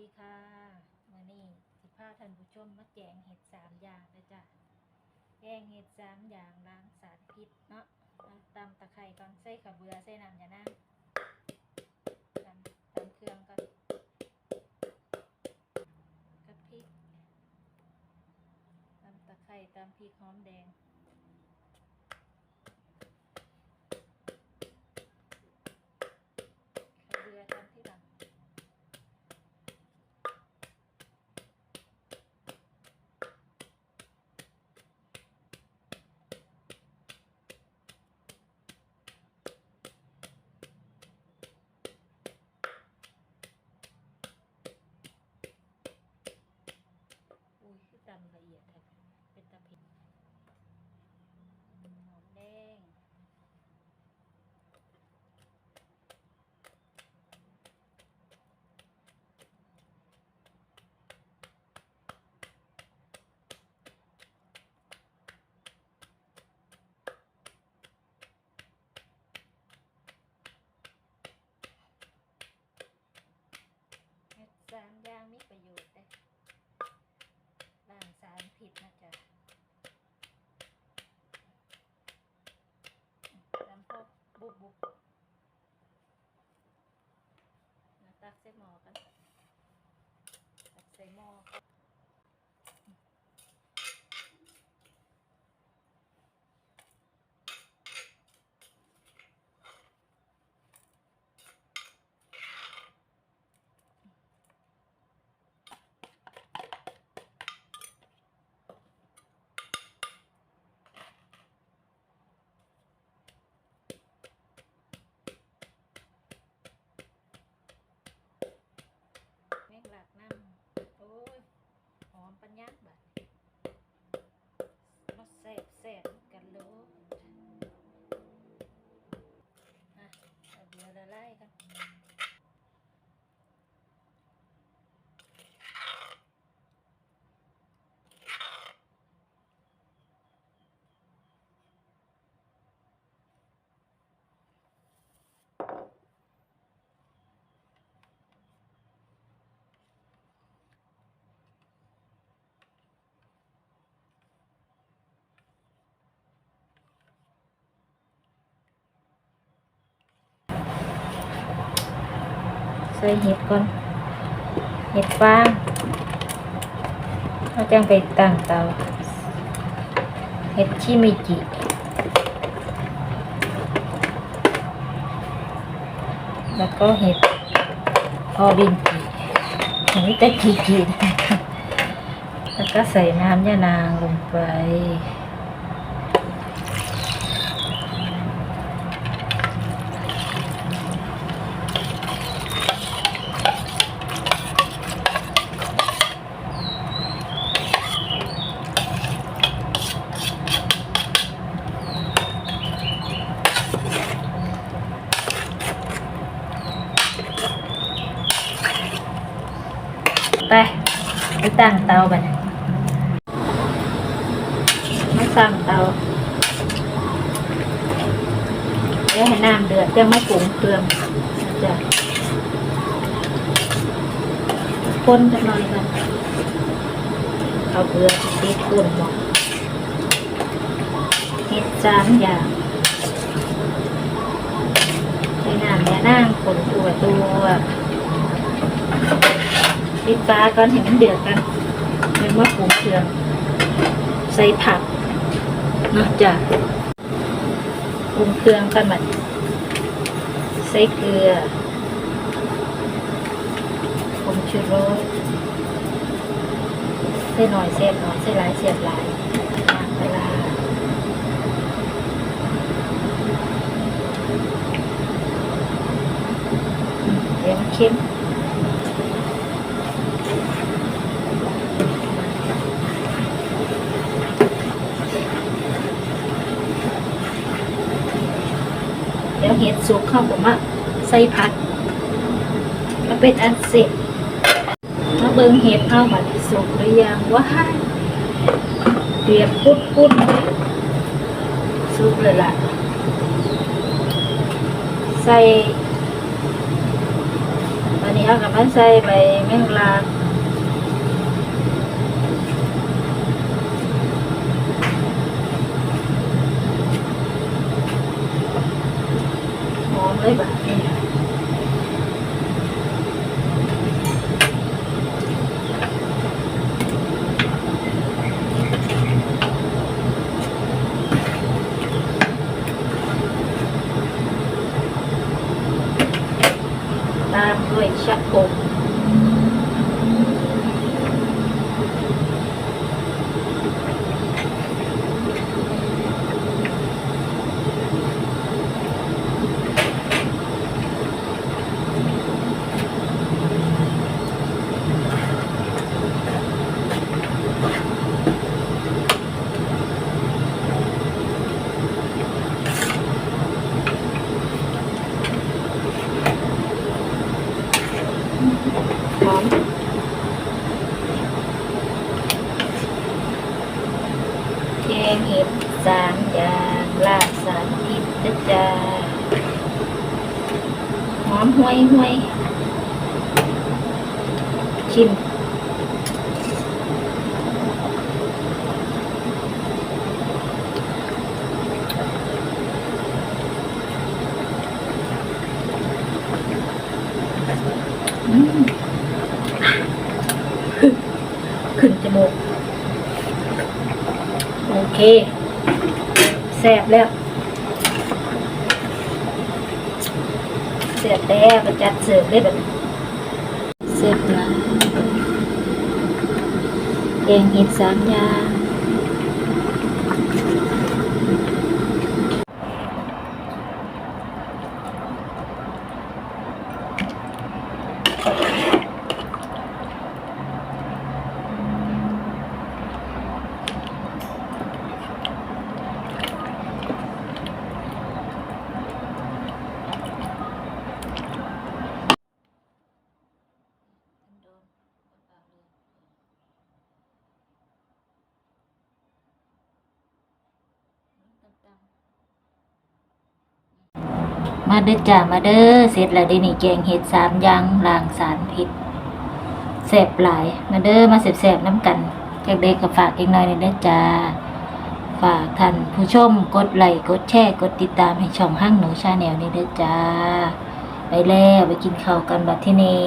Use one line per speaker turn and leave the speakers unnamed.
ดีค่ะมื่อนี้สิพาท่านผู้ชมมาแกงเห็ดสามอย่างนะจ๊ะแกงเห็ดสามอย่างล้างสารพิษเนาะเอาตำตะไคร้ก่อนใส่ขาเบือใส่น้ำยานะตำตำเครื่องก่อนกับพริกตำตะไคร้ตำพริกหอมแดง ขาวเบือตำที่หลัง อุ้ยคือตำละเอียดแท้เป็นตะเพิดหอมแดง เห็ดสามอย่างมีประโยชน์เลยล้างสารผิดนะจ๊ะตามพวกบุบบุบนะ ตักใส่หม้อกันตักใส่หม้อก่อนแม่งหลักน้ำโอ้ย หอมปัญญาบัดมาแสบแสบกันโลดอะเอาเดี๋ยวละลายกัน ใส่เห็ดก่อน เห็ดฟางเราจังไปตั้งเตา เห็ดชิมิจิแล้วก็เห็ดออรินจิอันนี้แต่กีจีแล้วก็ใส่น้ำยานางลงไป ไปไปตั้งเตาไปมาตั้งเตาเดี๋ยวให้น้ำเดือดจะไม่ปรุงเครื่องจะคนจะนอยกันเอาเกลือติดปุ่นหมดเห็ดสามอย่างใช้น้ำยานั่งคนตัวตัว ปิดฟ้าก่อนให้มันเดือดกันเรียกว่าปรุงเครื่องใส่ผักเนาะจ้ะปรุงเครื่องกันมันใส่เกลือผงชูรสใส่หน่อยเสียบหน่อยใส่หลายเสียบหลายน้ำปลาร้าอืมเดี๋ยวมันเค็ม เห็ดสุกเข้าผมว่าใส่ผัดก็เป็นอันเสร็จมาเบิ่งเห็ดเข้ามาสุกหรือยังว่าเรียมปุดปุดสุกเลยล่ะ ใส่ตอนนี้เอากับมาใส่ใบแมงลาหอมเลยแบบนี้ตาม ด้วยชักโกม หอมแกงเห็ดสามอย่างลาบสามทิศนะจ๊ะหอม ห้วยห้วชิมอืมขึ้นจมูก โอเค แซ่บแล้ว แซ่บแล้วประจัดเสิร์ฟได้แบบเสิร์ฟนะเกงเห็ดสามอย่าง มาเด้อจ้ามาเด้อเสร็จแล้วเดนี่แกงเห็ดสามอย่างล้างสารพิษแสบหลายมาเด้อมาแสบน้ำกันจากเด็กก็ฝากอีกหน่อยนึงเด้อจ้าฝากท่านผู้ชมกดไลค์กดแชร์กดติดตามให้ช่องห้างหนูชาแนลนี้เด้อจ้าไปแล้วไปกินข้าวกันบัดที่นี่